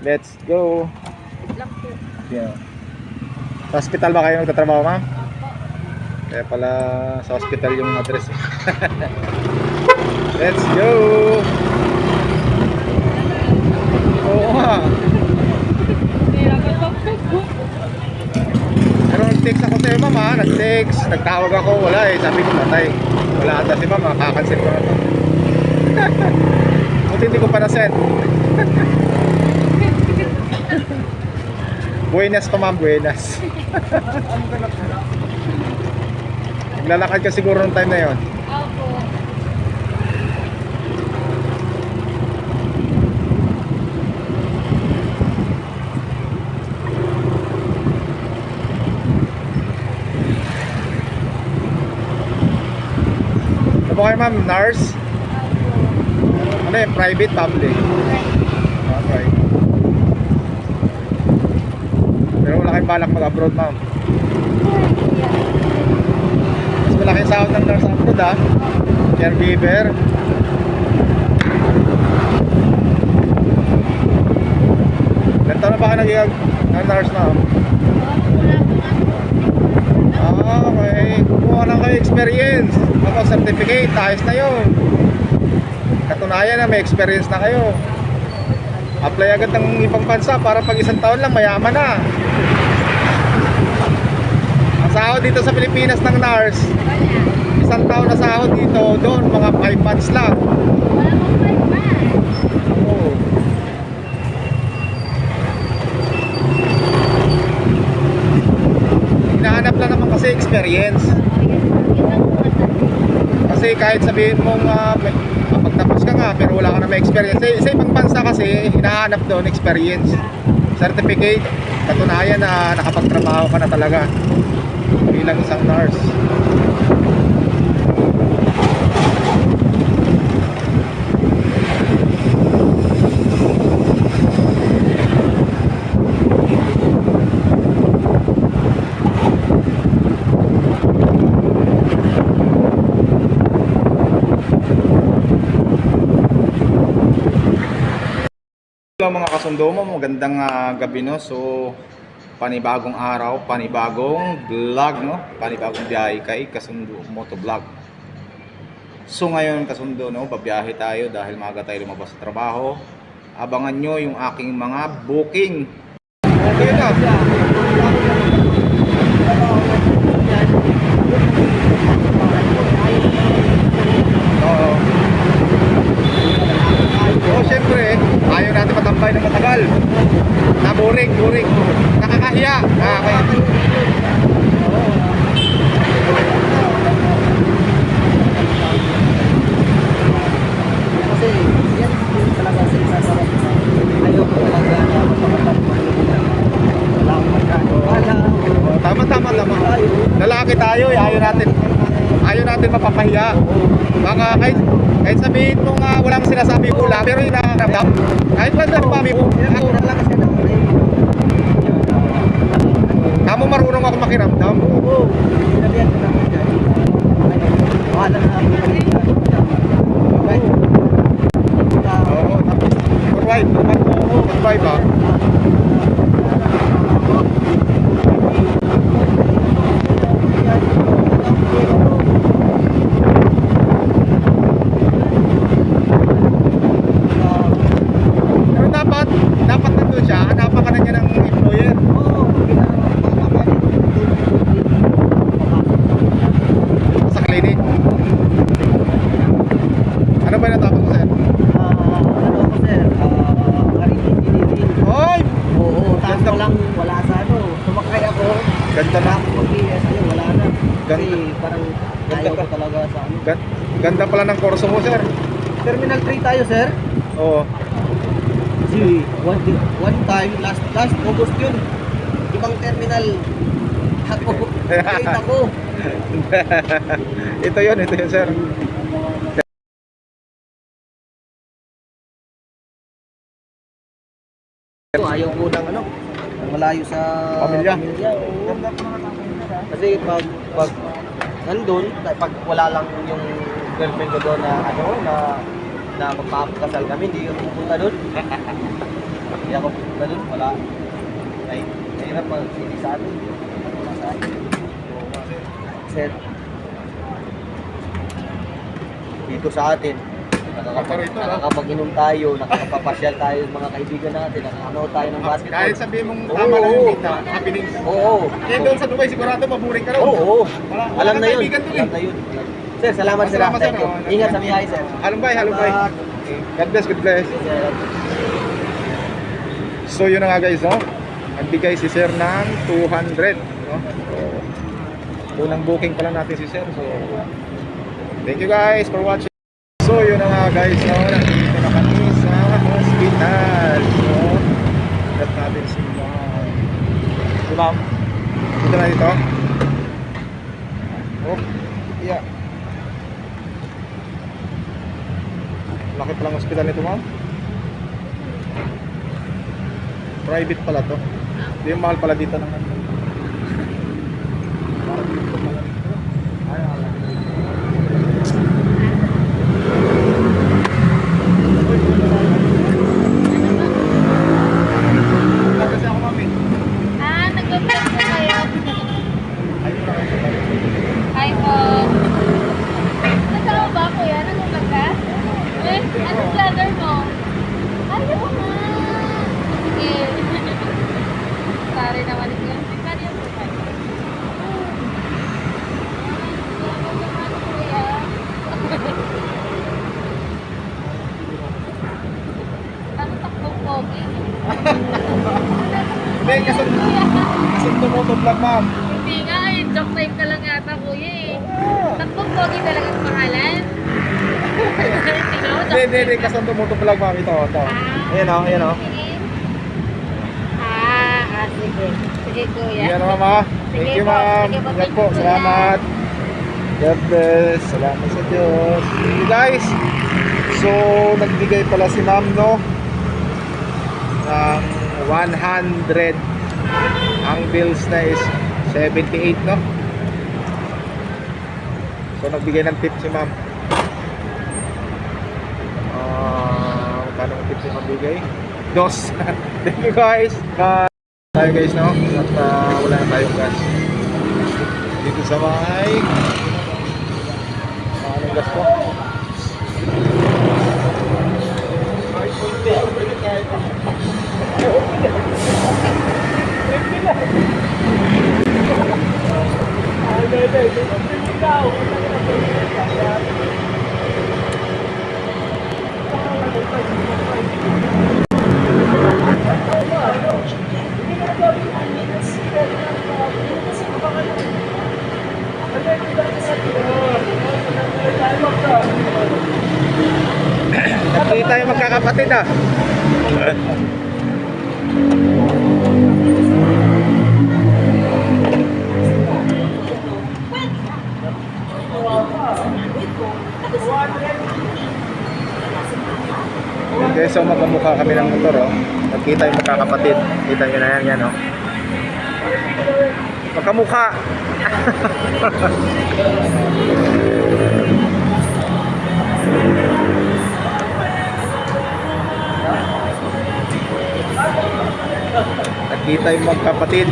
Let's go. Lang po. Yeah. Sa hospital ba kayo nagtatrabaho, ma'am? Kaya pala sa hospital yung address. eh. Let's go! Oo nga. Pero nag-text ako sa'yo, ma'am ha? Nag-text, nagtawag ako, wala eh. Sabi ko, matay. Wala ata si ma'am, makakancel ko na to. Buti hindi ko pa na-send. Buenas pa ma'am, buenas. Naglalakad ka siguro nung time na yon. Opo. Ano ba kayo ma'am? Nurse? Ano yung private, public? Okay. Pero wala kayong balak mag-abroad ma'am. Mas malaki sahod ng nurse abroad ha. Caregiver. Ilan taon na ba kayo naging ng nurse na? Ah, okay. Kumuha lang kayo experience. Ako, certificate. Ayos na yun. Katunayan na may experience na kayo. Apply agad ng ibang bansa para pag isang taon lang mayaman na. Sahod dito sa Pilipinas ng Wala. isang taon na sahod dito, doon mga 5 months lang. Wala mong palma. Oo. Hinahanap lang naman kasi experience. Kasi kahit sabihin mong uh, kapag ka nga pero wala ka na may experience. Sa, sa ibang bansa kasi hinahanap doon experience. Certificate, katunayan na nakapagtrabaho ka na talaga bilang isang nurse. Hello mga kasundo mo, magandang ah, gabi no. So panibagong araw, panibagong vlog no, panibagong biyahe kay Kasundo Moto Vlog. So ngayon kasundo no, babiyahe tayo dahil maaga tayo lumabas sa trabaho. Abangan nyo yung aking mga booking. Okay na. Oo. Oo, syempre, ayaw natin matambay ng matagal. Na boring, boring. Nakakahiya. Ah, kaya. Kasi yan yung talaga sa isa sa ayaw ko talaga na mapapagpapalito nila. Wala akong magkakawala. Oh, tama, tama, tama. Lalaki tayo, eh, ayaw natin. Ayaw natin mapapahiya. Baka kahit, kahit sabihin mo nga walang sinasabi ko lang, pero yung nakakramdam, kahit wala na mami mo, ako, kamo marunong ako makiramdam. Oo, sinabihan ko naman dyan. Ay, wala na ako kanina. Okay? Ah, Oo, tapos, provide, provide, oo, provide ba? Pero dapat, dapat nandun siya, hanapan ka na niya ng employer. Oo, pinapakama sa clinic. Ano ba natapos mo, sir? Ah, ano ako sir, ah, marine engineering. Hoy! Oo, tapos walang, wala sa ano, sumakay ako, Ganda na. Wala akong mag-PS, ano, wala na. Kasi Ganda. parang ayaw ko talaga sa ano. Gan- Ganda pala ng kurso mo, sir. Terminal 3 tayo, sir. Oo. Si one, one time, last last August yun. Ibang terminal. Ako, late ako. ito yun, ito yun, sir. Ayaw ko ng ano, malayo sa Pamilya. oo. Kasi pag, pag nandun, pag wala lang yung girlfriend ko doon na ano, na na magpapakasal kami, hindi yung pupunta doon. Hindi ako ganun, wala. Ay, mahirap pag hindi sa atin. Sir, dito sa atin, nakakapag, nakakapag-inom tayo, nakakapapasyal tayo ng mga kaibigan natin, nakakanood tayo ng basketball. Kahit sabihin mong tama lang yung kita, happening. Oo. Eh doon sa Dubai, sigurado maburing ka rin. Oo. Wala- wala Alam na yun. kaibigan dun eh. Alam na yun. Sir, salamat sir. Salamat, sir. Ingat sa biyahe, sir. Halumbay, halumbay. God bless, God bless. So yun na nga guys, no? Nagbigay si Sir ng 200, no? So, unang booking pa lang natin si Sir. So, thank you guys for watching. So yun na nga guys, no? Nandito na kami sa hospital. So, gat natin si Ma'am. Si Ma'am. Dito na dito. Oh, yeah. Laki palang hospital nito, Ma'am. Private pala to. Hindi mahal pala dito ng ano. Parang dito pala dito. Ay, ala. Wala kasi ako mami. Ah, nag-vlog na kayo. Ay, parang Hi po. Nasama ba kuya? Nag-vlog ka? Eh, anong vlogger mo? Ay, oo nga. Sige. Sorry naman ito. Sorry ako. Ano takbong pogi? Hindi, kasi kasi tumuto vlog ma'am. Hindi nga eh, joke time ka lang yata kuya eh. Takbong pogi talaga ang pangalan. Hindi Hindi, hindi, kasi tumuto vlog ma'am. Ito, ito. Ayan o, ayan o. Ah, ah, sige. Sige kuya. Ayan ma'am ha. Thank Sige you ma'am. Yan thank po, salamat. God bless. Salamat sa Diyos. Thank you guys. So, nagbigay pala si ma'am, no? Ng 100. Ang bills na is 78, no? So, nagbigay ng tip si ma'am. Ah, paano ang tip si ma'am bigay? Dos. Thank you guys. Bye. Tayo guys, no? At ah, wala na tayong gas. Dito sa may... Anong gas po? Hindi tayo magkakapatid ah. Okay, so magkamukha kami ng motor oh. Nagkita yung magkakapatid. Kita nyo na yan, yan oh. Magkamukha. Nagkita yung magkapatid.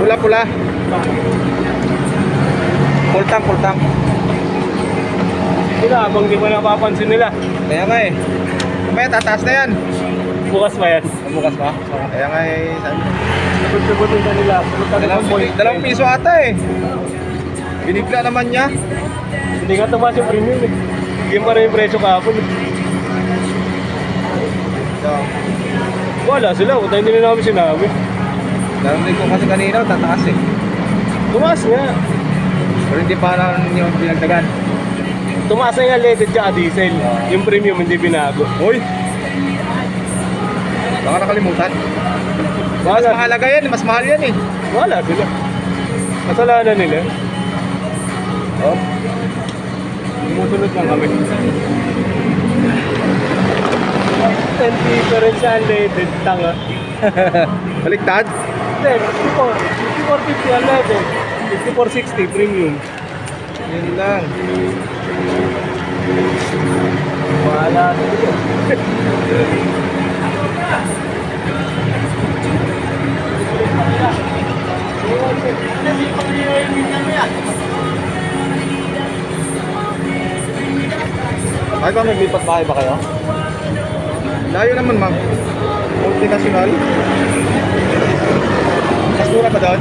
Pula-pula. Pultang, Sila, habang di mo napapansin nila. Kaya nga eh. Mamaya tataas na yan. Bukas pa yan. Bukas pa. Kaya nga eh. Sabi, Sabot-sabotin ka nila. Dalawang, dalawang piso ata eh. Binigla naman niya. Hindi nga tumaas yung premium eh. Yung pa rin yung presyo kahapon. eh. So, Wala sila, kung hindi nila namin sinabi. narinig ko kasi kanina tataas eh. Tumaas nga. Pero hindi pa lang yung pinagdagan. Tumaas na nga leaded ka diesel. Yung premium hindi binago. Uy! Baka nakalimutan. Mas Wala, mahalaga yan, mas mahal yan eh. wala sila. Kasalanan nila. Oh. Sumusunod lang kami. 10 difference ang leaded, tanga. Baliktad? Hindi, 54. 5450 ang leaded. 5460 premium. Yun lang. Wala Ay ba maglipat bahay ba kayo? Layo naman ma'am. Multinational. Mas mura doon?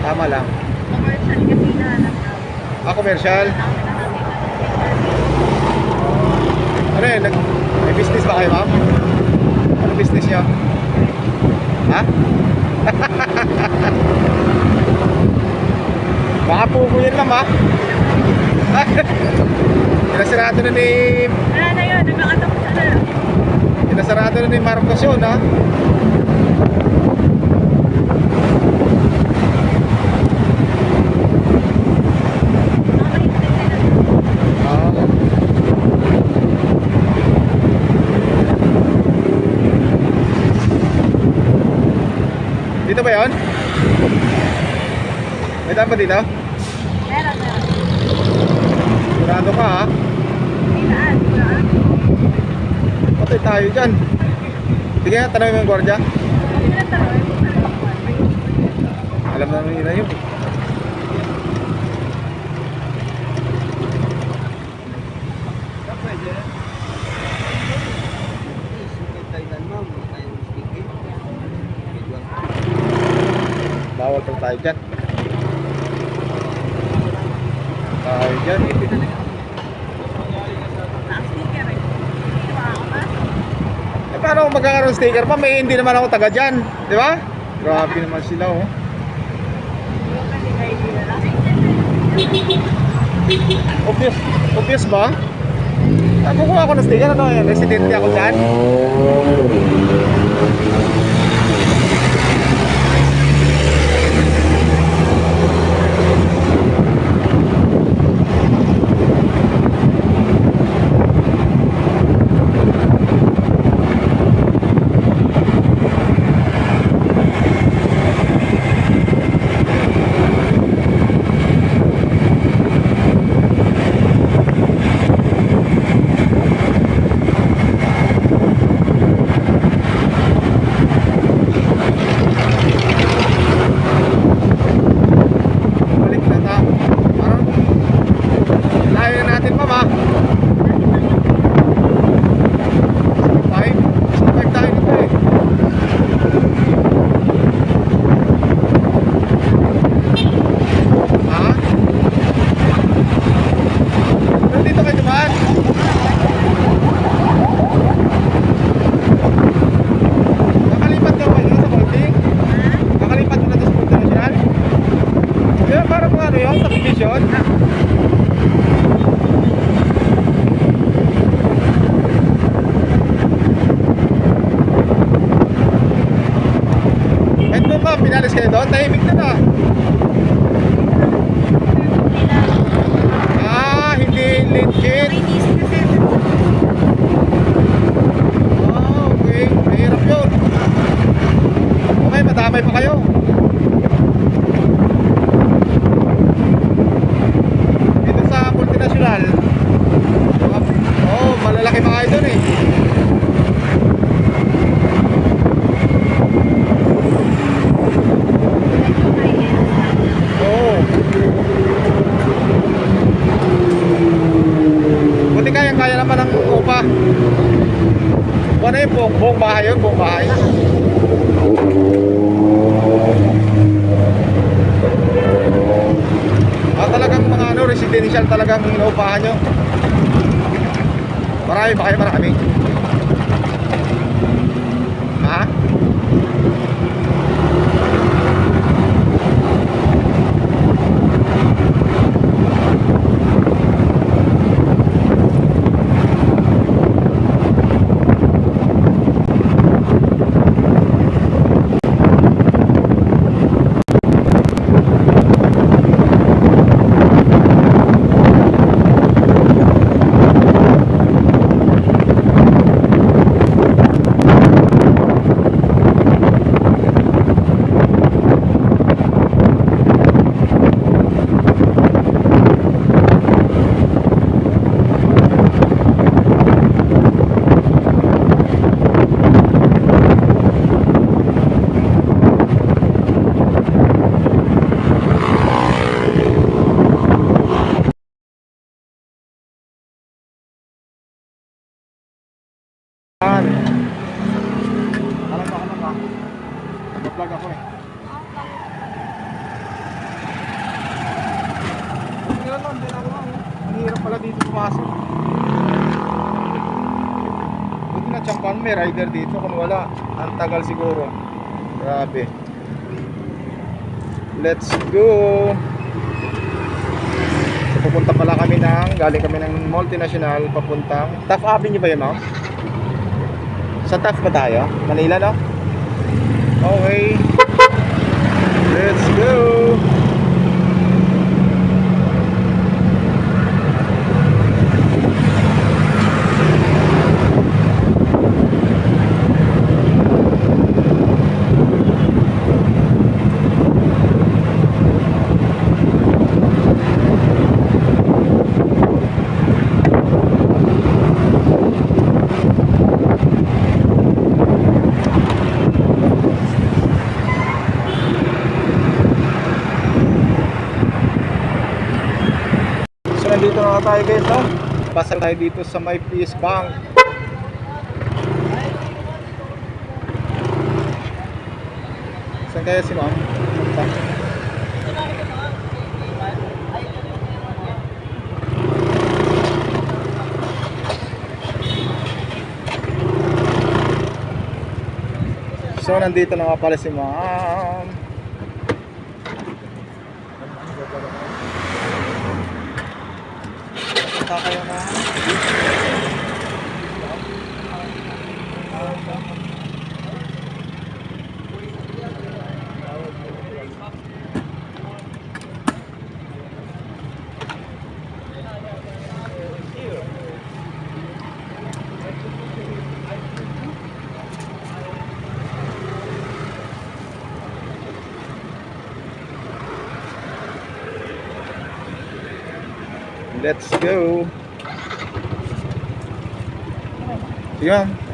Tama lang. Commercial kasi na ano? Ah, commercial. Ano yun? Nag- May business ba kayo, ma'am? Ano business niyo? Ha? Baka pugo yan, ma'am, ha? Pinasarado na ni... Wala na yun, nagkakatapos na. Pinasarado na ni Marcos yun, ha? Ah. Dito ba yun? May daan ba dito? Meron, meron. Sigurado ka ha? Ilaan, ilaan. Patay tayo dyan. Sige nga, tanongin mo yung gwardiya. Alam naman nila yun. Tayo dyan. Tayo dyan. Eh, paano kung magkakaroon sticker pa? May hindi naman ako taga dyan. Di ba? Grabe naman sila, oh. Obvious, obvious ba? Ah, kukuha ako ng sticker, ano yan? Residente ako dyan. Residential talagang inuupahan nyo. Marami ba kayo? Marami. May rider dito. Kung wala, ang tagal siguro. Grabe. Let's go! So pupunta pala kami ng, galing kami ng multinational papuntang Taft Avenue ba yun, ma'am? Sa Taft ba tayo? Manila, no? Okay. Let's go! So nandito na tayo guys, no? Pasal tayo dito sa may Peace Bank. Saan kaya si ma'am? So nandito na nga pala si ma'am. Kayo na. Let's go. Sige ma'am.